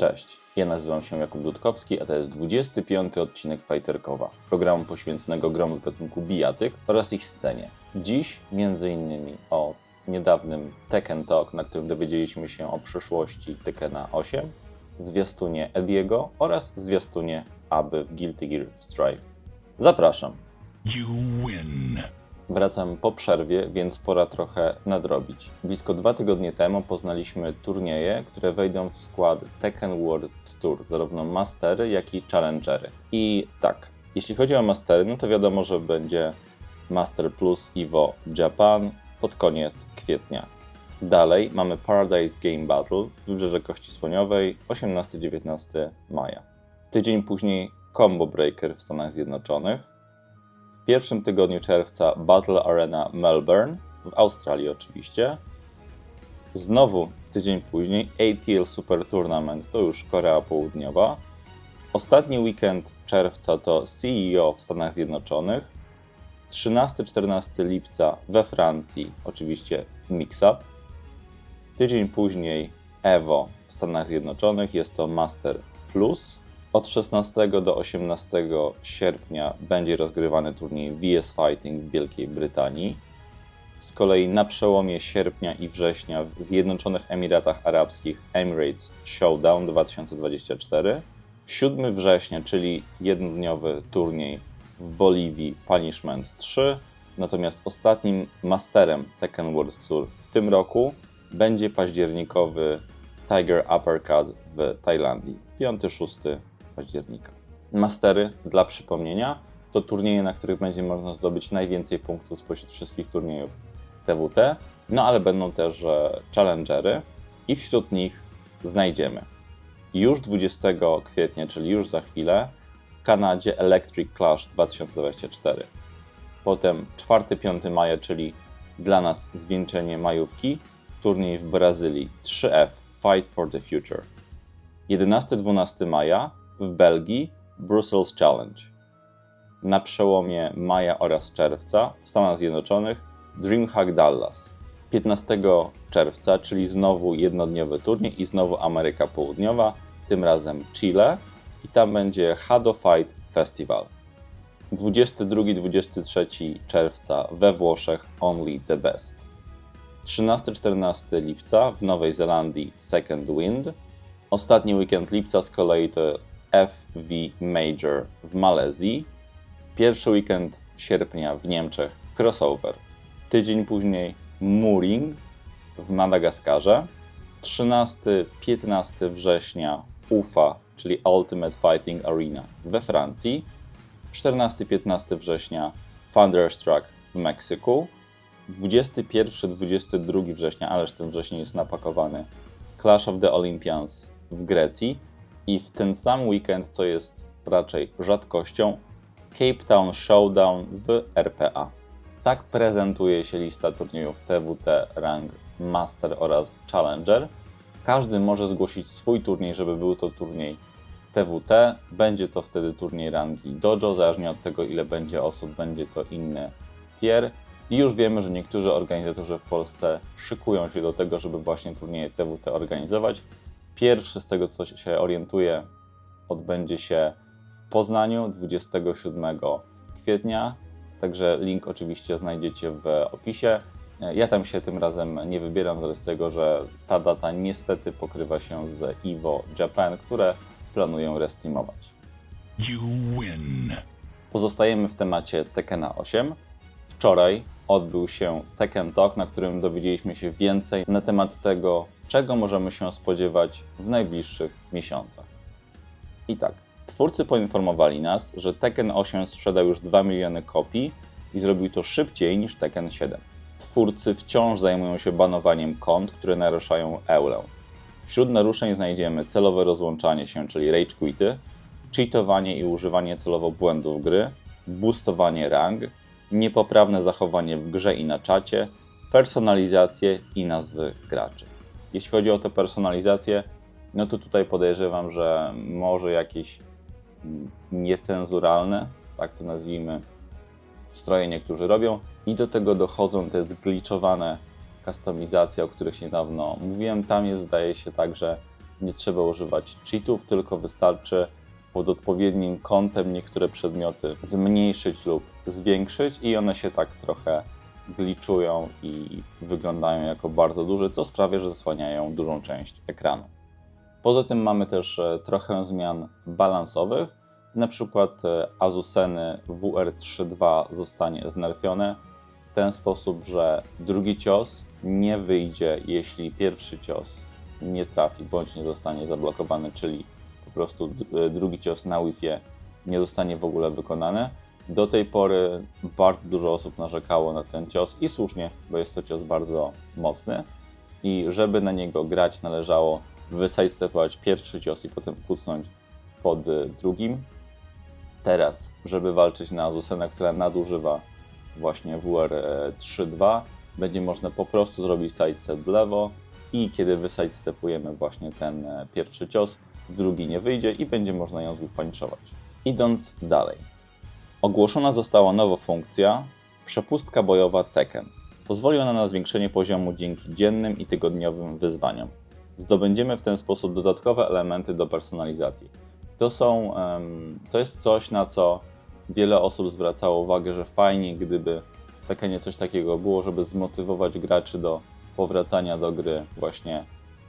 Cześć, ja nazywam się Jakub Dudkowski, a to jest 25 odcinek Fighterkowa, programu poświęconego grom z gatunku bijatyk oraz ich scenie. Dziś m.in. o niedawnym Tekken Talk, na którym dowiedzieliśmy się o przyszłości Tekkena 8, zwiastunie Ediego oraz zwiastunie Aby w Guilty Gear Strive. Zapraszam. You win. Wracam po przerwie, więc pora trochę nadrobić. Blisko dwa tygodnie temu poznaliśmy turnieje, które wejdą w skład Tekken World Tour, zarówno Mastery, jak i Challengery. I tak, jeśli chodzi o Mastery, no to wiadomo, że będzie Master Plus Evo Japan pod koniec kwietnia. Dalej mamy Paradise Game Battle w Wybrzeże Kości Słoniowej 18-19 maja. Tydzień później Combo Breaker w Stanach Zjednoczonych, pierwszym tygodniu czerwca Battle Arena Melbourne, w Australii oczywiście. Znowu tydzień później ATL Super Tournament, to już Korea Południowa. Ostatni weekend czerwca to CEO w Stanach Zjednoczonych. 13-14 lipca we Francji, oczywiście Mix Up. Tydzień później Evo w Stanach Zjednoczonych, jest to Master Plus. Od 16 do 18 sierpnia będzie rozgrywany turniej VS Fighting w Wielkiej Brytanii. Z kolei na przełomie sierpnia i września w Zjednoczonych Emiratach Arabskich Emirates Showdown 2024. 7 września, czyli jednodniowy turniej w Boliwii Punishment 3. Natomiast ostatnim masterem Tekken World Tour w tym roku będzie październikowy Tiger Uppercut w Tajlandii. 5-6 października. Mastery, dla przypomnienia, to turnieje, na których będzie można zdobyć najwięcej punktów spośród wszystkich turniejów TWT, no ale będą też e, challengery i wśród nich znajdziemy już 20 kwietnia, czyli już za chwilę, w Kanadzie Electric Clash 2024. Potem 4-5 maja, czyli dla nas zwieńczenie majówki, turniej w Brazylii 3F Fight for the Future. 11-12 maja w Belgii Brussels Challenge. Na przełomie maja oraz czerwca w Stanach Zjednoczonych DreamHack Dallas. 15 czerwca, czyli znowu jednodniowy turniej i znowu Ameryka Południowa, tym razem Chile i tam będzie Hado Fight Festival. 22-23 czerwca we Włoszech Only the Best. 13-14 lipca w Nowej Zelandii Second Wind. Ostatni weekend lipca z kolei to FV Major w Malezji. Pierwszy weekend sierpnia w Niemczech Crossover. Tydzień później Mooring w Madagaskarze. 13-15 września UFA, czyli Ultimate Fighting Arena we Francji. 14-15 września Thunderstruck w Meksyku. 21-22 września, ależ ten wrzesień jest napakowany, Clash of the Olympians w Grecji i w ten sam weekend, co jest raczej rzadkością, Cape Town Showdown w RPA. Tak prezentuje się lista turniejów TWT rank Master oraz Challenger. Każdy może zgłosić swój turniej, żeby był to turniej TWT. Będzie to wtedy turniej rangi Dojo, zależnie od tego, ile będzie osób, będzie to inny tier. I już wiemy, że niektórzy organizatorzy w Polsce szykują się do tego, żeby właśnie turnieje TWT organizować. Pierwszy, z tego co się orientuję, odbędzie się w Poznaniu 27 kwietnia. Także link oczywiście znajdziecie w opisie. Ja tam się tym razem nie wybieram z tego, że ta data niestety pokrywa się z EVO Japan, które planują restreamować. Pozostajemy w temacie Tekkena 8. Wczoraj odbył się Tekken Talk, na którym dowiedzieliśmy się więcej na temat tego, czego możemy się spodziewać w najbliższych miesiącach. I tak, twórcy poinformowali nas, że Tekken 8 sprzedał już 2 miliony kopii i zrobił to szybciej niż Tekken 7. Twórcy wciąż zajmują się banowaniem kont, które naruszają EULę. Wśród naruszeń znajdziemy celowe rozłączanie się, czyli rage quity, cheatowanie i używanie celowo błędów gry, boostowanie rang, niepoprawne zachowanie w grze i na czacie, personalizację i nazwy graczy. Jeśli chodzi o tę personalizację, no to tutaj podejrzewam, że może jakieś niecenzuralne, tak to nazwijmy, stroje niektórzy robią i do tego dochodzą te zgliczowane kustomizacje, o których niedawno mówiłem. Tam jest, zdaje się, także Nie trzeba używać cheatów, tylko wystarczy pod odpowiednim kątem niektóre przedmioty zmniejszyć lub zwiększyć i one się tak trochę gliczują i wyglądają jako bardzo duże, co sprawia, że zasłaniają dużą część ekranu. Poza tym mamy też e, trochę zmian balansowych. Na przykład e, Asuseny WR32 zostanie znerfione w ten sposób, że drugi cios nie wyjdzie, jeśli pierwszy cios nie trafi bądź nie zostanie zablokowany, czyli po prostu e, drugi cios na Wi-Fi nie zostanie w ogóle wykonany. Do tej pory bardzo dużo osób narzekało na ten cios i słusznie, bo jest to cios bardzo mocny i żeby na niego grać należało wysidestepować pierwszy cios i potem kucnąć pod drugim. Teraz, żeby walczyć na Azusenę, która nadużywa właśnie WR3.2, będzie można po prostu zrobić sidestep w lewo i kiedy wysidestepujemy właśnie ten e, pierwszy cios, drugi nie wyjdzie i będzie można ją wypaniczować. Idąc dalej. Ogłoszona została nowa funkcja przepustka bojowa Tekken. Pozwoli ona na zwiększenie poziomu dzięki dziennym i tygodniowym wyzwaniom. Zdobędziemy w ten sposób dodatkowe elementy do personalizacji. To są, to jest coś, na co wiele osób zwracało uwagę, że fajnie, gdyby w Tekkenie coś takiego było, żeby zmotywować graczy do powracania do gry właśnie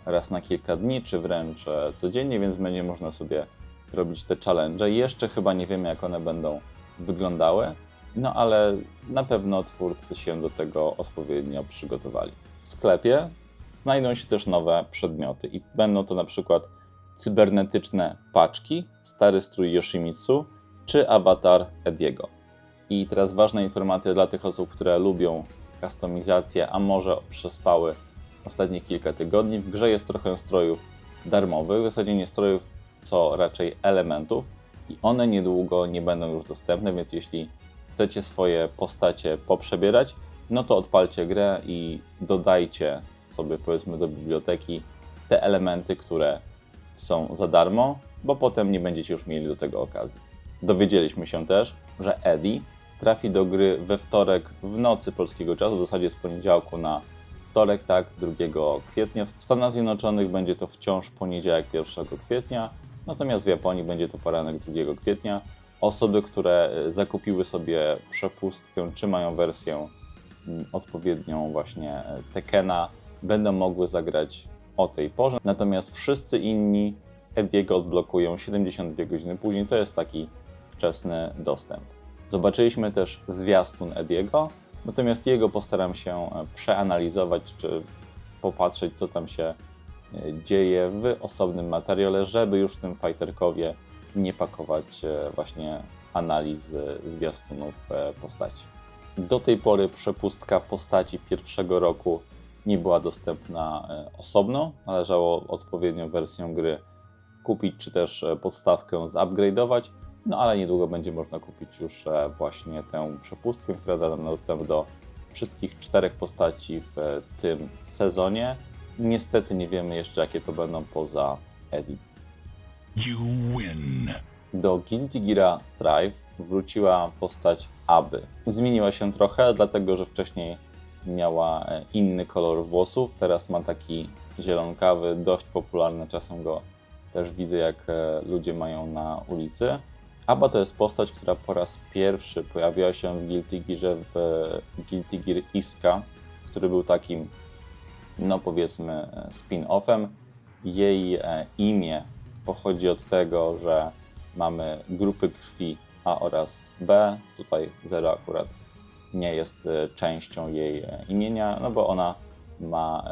raz na kilka dni, czy wręcz e, codziennie, więc będzie można sobie robić te challenge. Jeszcze chyba nie wiemy, jak one będą wyglądały, no ale na pewno twórcy się do tego odpowiednio przygotowali. W sklepie znajdą się też nowe przedmioty i będą to na przykład cybernetyczne paczki, stary strój Yoshimitsu czy awatar Ediego. I teraz ważna informacja dla tych osób, które lubią kustomizację, a może przespały ostatnie kilka tygodni. W grze jest trochę strojów darmowych, w zasadzie nie strojów, co raczej elementów i one niedługo nie będą już dostępne, więc jeśli chcecie swoje postacie poprzebierać, no to odpalcie grę i dodajcie sobie powiedzmy do biblioteki te elementy, które są za darmo, bo potem nie będziecie już mieli do tego okazji. Dowiedzieliśmy się też, że Eddie trafi do gry we wtorek w nocy polskiego czasu, w zasadzie z poniedziałku na wtorek, tak, 2 kwietnia. W Stanach Zjednoczonych będzie to wciąż poniedziałek 1 kwietnia, natomiast w Japonii będzie to poranek 2 kwietnia. Osoby, które e, zakupiły sobie przepustkę, czy mają wersję mm, odpowiednią właśnie e, Tekena, będą mogły zagrać o tej porze. Natomiast wszyscy inni Ediego odblokują 72 godziny później. To jest taki wczesny dostęp. Zobaczyliśmy też zwiastun Ediego, natomiast jego postaram się e, przeanalizować, czy popatrzeć, co tam się dzieje w osobnym materiale, żeby już w tym fighterkowie nie pakować e, właśnie analiz e, zwiastunów e, postaci. Do tej pory przepustka postaci pierwszego roku nie była dostępna e, osobno. Należało odpowiednią wersję gry kupić, czy też e, podstawkę zupgrade'ować. No ale niedługo będzie można kupić już e, właśnie tę przepustkę, która da nam dostęp do wszystkich czterech postaci w e, tym sezonie. Niestety nie wiemy jeszcze, jakie to będą poza Eddie. You win. Do Guilty Gear Strive wróciła postać Aby. Zmieniła się trochę, dlatego że wcześniej miała e, inny kolor włosów, teraz ma taki zielonkawy, dość popularny, czasem go też widzę jak e, ludzie mają na ulicy. Aba to jest postać, która po raz pierwszy pojawiła się w Guilty Gearze w e, Guilty Gear Iska, który był takim, no powiedzmy, spin-offem. Jej e, imię pochodzi od tego, że mamy grupy krwi A oraz B. Tutaj 0 akurat nie jest e, częścią jej e, imienia, no bo ona ma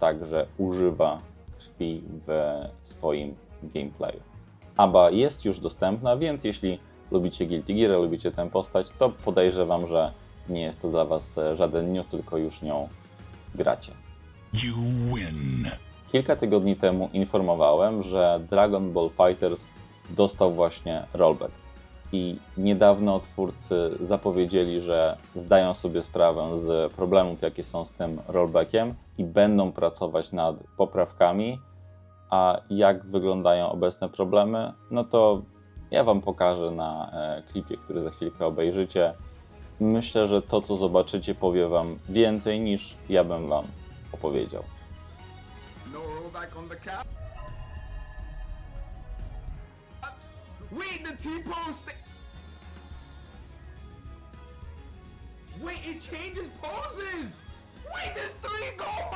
także używa krwi w swoim gameplayu. ABA jest już dostępna, więc jeśli lubicie Guilty Gear, lubicie tę postać, to podejrzewam, że nie jest to dla Was żaden news, tylko już nią gracie. Kilka tygodni temu informowałem, że Dragon Ball Fighters dostał właśnie rollback. I niedawno twórcy zapowiedzieli, że zdają sobie sprawę z problemów, jakie są z tym rollbackiem i będą pracować nad poprawkami. A jak wyglądają obecne problemy, no to ja Wam pokażę na e, klipie, który za chwilkę obejrzycie. Myślę, że to, co zobaczycie, powie Wam więcej niż ja bym Wam powiedział. Wait, it changes poses! Wait, there's three goals!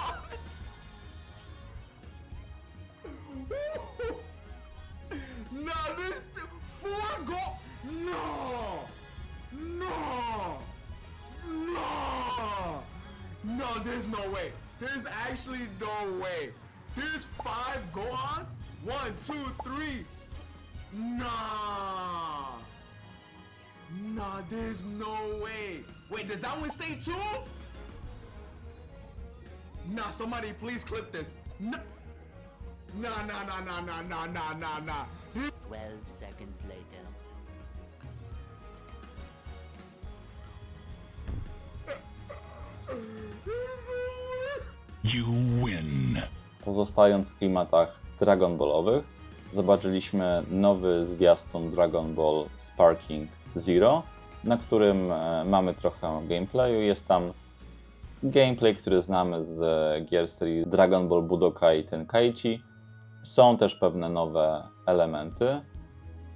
no, there's th four goals! No! No! No! No, there's no way. There's actually no way. There's five Gohans? One, two, three. Nah. Nah, there's no way. Wait, does that one stay too? Nah, somebody please clip this. Nah, nah, nah, nah, nah, nah, nah, nah, nah. 12 seconds later. Pozostając w klimatach Dragon Ballowych, zobaczyliśmy nowy zwiastun Dragon Ball Sparking Zero, na którym e, mamy trochę gameplayu. Jest tam gameplay, który znamy z gier serii Dragon Ball Budokai Tenkaichi. Są też pewne nowe elementy,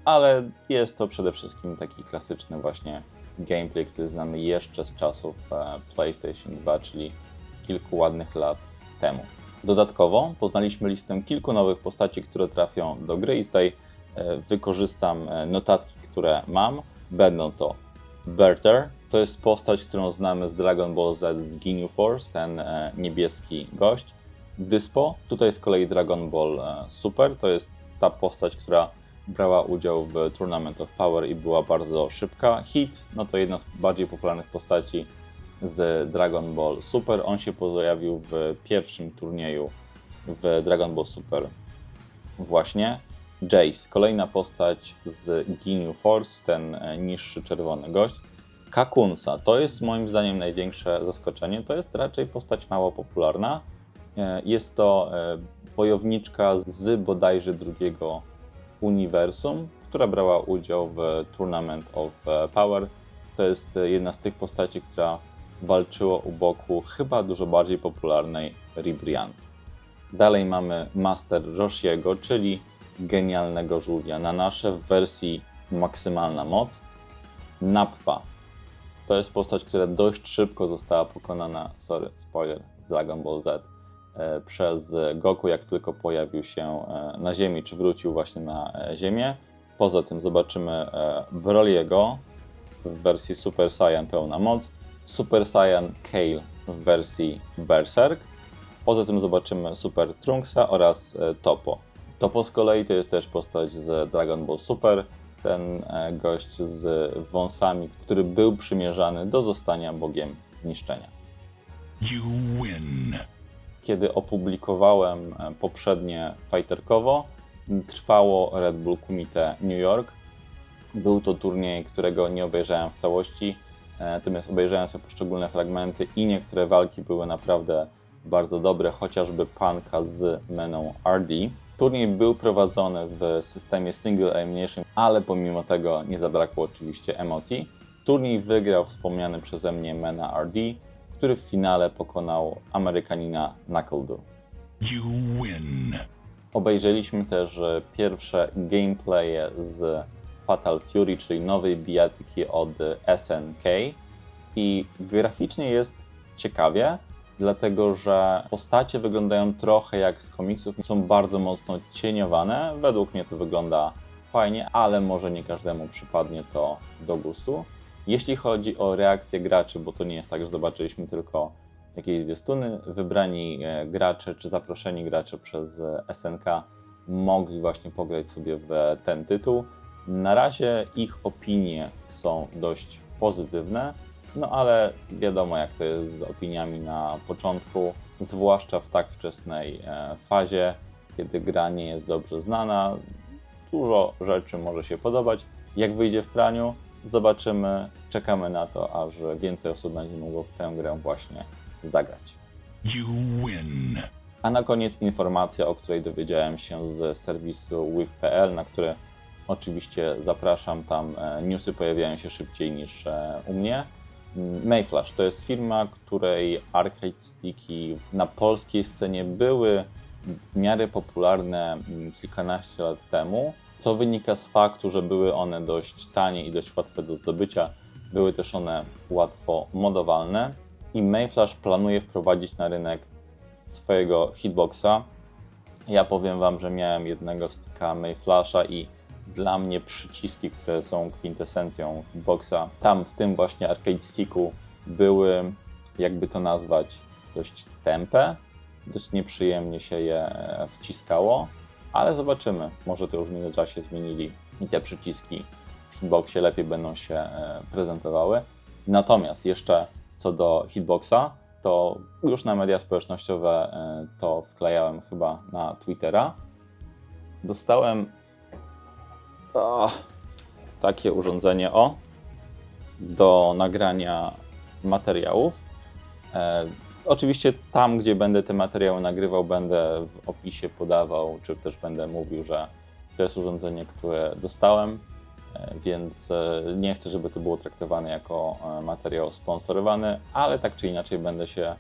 ale jest to przede wszystkim taki klasyczny właśnie gameplay, który znamy jeszcze z czasów e, PlayStation 2, czyli kilku ładnych lat temu. Dodatkowo poznaliśmy listę kilku nowych postaci, które trafią do gry i tutaj e, wykorzystam e, notatki, które mam. Będą to Berter, to jest postać, którą znamy z Dragon Ball Z z Ginyu Force, ten e, niebieski gość. Dyspo, tutaj z kolei Dragon Ball Super, to jest ta postać, która brała udział w Tournament of Power i była bardzo szybka. Hit, no to jedna z bardziej popularnych postaci z Dragon Ball Super. On się pojawił w pierwszym turnieju w Dragon Ball Super właśnie. Jace, kolejna postać z Ginyu Force, ten e, niższy czerwony gość. Kakunsa, to jest moim zdaniem największe zaskoczenie. To jest raczej postać mało popularna. E, Jest to e, wojowniczka z bodajże drugiego uniwersum, która brała udział w Tournament of Power. To jest jedna z tych postaci, która walczyła u boku chyba dużo bardziej popularnej Ribrian. Dalej mamy Master Roshiego, czyli genialnego żółwia na nasze w wersji maksymalna moc. Nappa. To jest postać, która dość szybko została pokonana, sorry, spoiler, z Dragon Ball Z, e, przez Goku, jak tylko pojawił się e, na Ziemi, czy wrócił właśnie na e, Ziemię. Poza tym zobaczymy Broliego w wersji Super Saiyan pełna moc, Super Saiyan Kale w wersji Berserk. Poza tym zobaczymy Super Trunksa oraz e, Topo. Topo z kolei to jest też postać z Dragon Ball Super, ten e, gość z wąsami, który był przymierzany do zostania bogiem zniszczenia. Kiedy opublikowałem e, poprzednie Fighterkowo, trwało Red Bull Kumite New York. Był to turniej, którego nie obejrzałem w całości, natomiast obejrzałem sobie poszczególne fragmenty i niektóre walki były naprawdę bardzo dobre, chociażby panka z meną RD. Turniej był prowadzony w systemie single elimination, ale pomimo tego nie zabrakło oczywiście emocji. Turniej wygrał wspomniany przeze mnie Mena RD, który w finale pokonał Amerykanina Knuckledu. You win. Obejrzeliśmy też e, pierwsze gameplaye z Fatal Fury, czyli nowej bijatyki od SNK i graficznie jest ciekawie, dlatego że postacie wyglądają trochę jak z komiksów, są bardzo mocno cieniowane. Według mnie to wygląda fajnie, ale może nie każdemu przypadnie to do gustu. Jeśli chodzi o reakcję graczy, bo to nie jest tak, że zobaczyliśmy tylko jakieś zwiastuny, wybrani e, gracze czy zaproszeni gracze przez SNK mogli właśnie pograć sobie w ten tytuł. Na razie ich opinie są dość pozytywne, no ale wiadomo jak to jest z opiniami na początku, zwłaszcza w tak wczesnej e, fazie, kiedy gra nie jest dobrze znana. Dużo rzeczy może się podobać. Jak wyjdzie w praniu, zobaczymy. Czekamy na to, aż więcej osób będzie mogło w tę grę właśnie zagrać. You win. A na koniec informacja, o której dowiedziałem się z serwisu with.pl, na które oczywiście zapraszam. Tam e, newsy pojawiają się szybciej niż e, u mnie. Mm, Mayflash to jest firma, której arcade sticki na polskiej scenie były w miarę popularne mm, kilkanaście lat temu. co wynika z faktu, że były one dość tanie i dość łatwe do zdobycia. Były też one łatwo modowalne i Mayflash planuje wprowadzić na rynek swojego hitboxa. Ja powiem Wam, że miałem jednego sticka Mayflasha i dla mnie przyciski, które są kwintesencją hitboxa, tam w tym właśnie arcade sticku były, jakby to nazwać, dość tępe, dość nieprzyjemnie się je wciskało, ale zobaczymy. Może to już w międzyczasie zmienili i te przyciski w hitboxie lepiej będą się e, prezentowały. Natomiast jeszcze co do hitboxa, to już na media społecznościowe e, to wklejałem chyba na Twittera. Dostałem o, takie urządzenie o do nagrania materiałów. E, oczywiście tam, gdzie będę te materiały nagrywał, będę w opisie podawał, czy też będę mówił, że to jest urządzenie, które dostałem, e, więc e, nie chcę, żeby to było traktowane jako e, materiał sponsorowany, ale tak czy inaczej będę się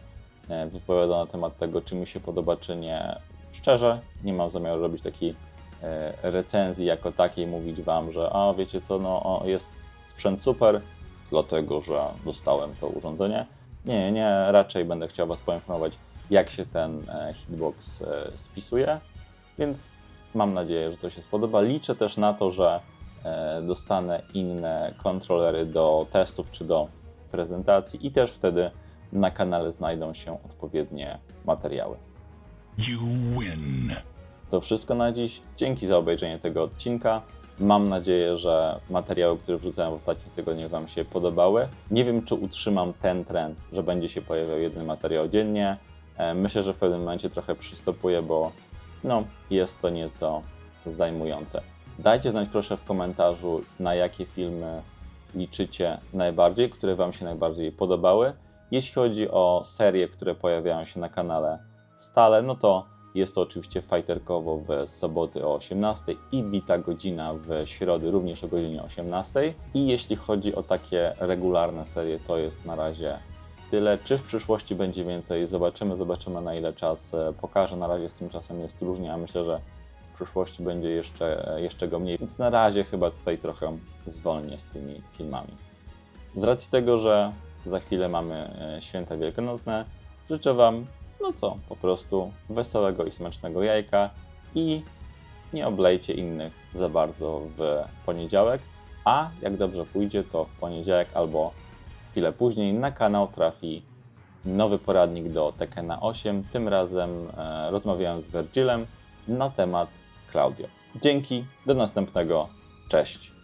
wypowiadał na temat tego, czy mi się podoba, czy nie. Szczerze, nie mam zamiaru robić takiej recenzji jako takiej, mówić Wam, że a wiecie co, no o, jest sprzęt super, dlatego że dostałem to urządzenie. Nie, nie, raczej będę chciał Was poinformować, jak się ten e, hitbox e, spisuje, więc mam nadzieję, że to się spodoba. Liczę też na to, że e, dostanę inne kontrolery do testów czy do prezentacji i też wtedy na kanale znajdą się odpowiednie materiały. You win. To wszystko na dziś. Dzięki za obejrzenie tego odcinka. Mam nadzieję, że materiały, które wrzucałem w ostatnich tygodniach Wam się podobały. Nie wiem, czy utrzymam ten trend, że będzie się pojawiał jeden materiał dziennie. E, Myślę, że w pewnym momencie trochę przystopuję, bo no, jest to nieco zajmujące. Dajcie znać proszę w komentarzu, na jakie filmy liczycie najbardziej, które Wam się najbardziej podobały. Jeśli chodzi o serie, które pojawiają się na kanale stale, no to jest to oczywiście fajterkowo w soboty o 18 i bita godzina w środy również o godzinie 18. I jeśli chodzi o takie regularne serie, to jest na razie tyle. Czy w przyszłości będzie więcej? Zobaczymy, zobaczymy na ile czas e, pokaże. Na razie z tym czasem jest różnie, a myślę, że w przyszłości będzie jeszcze, e, jeszcze go mniej. Więc na razie chyba tutaj trochę zwolnię z tymi filmami. Z racji tego, że za chwilę mamy e, święta wielkanocne, życzę Wam, no co, po prostu wesołego i smacznego jajka i nie oblejcie innych za bardzo w poniedziałek, a jak dobrze pójdzie, to w poniedziałek albo chwilę później na kanał trafi nowy poradnik do Tekena 8, tym razem e, rozmawiałem z Virgilem na temat Claudio. Dzięki, do następnego, cześć!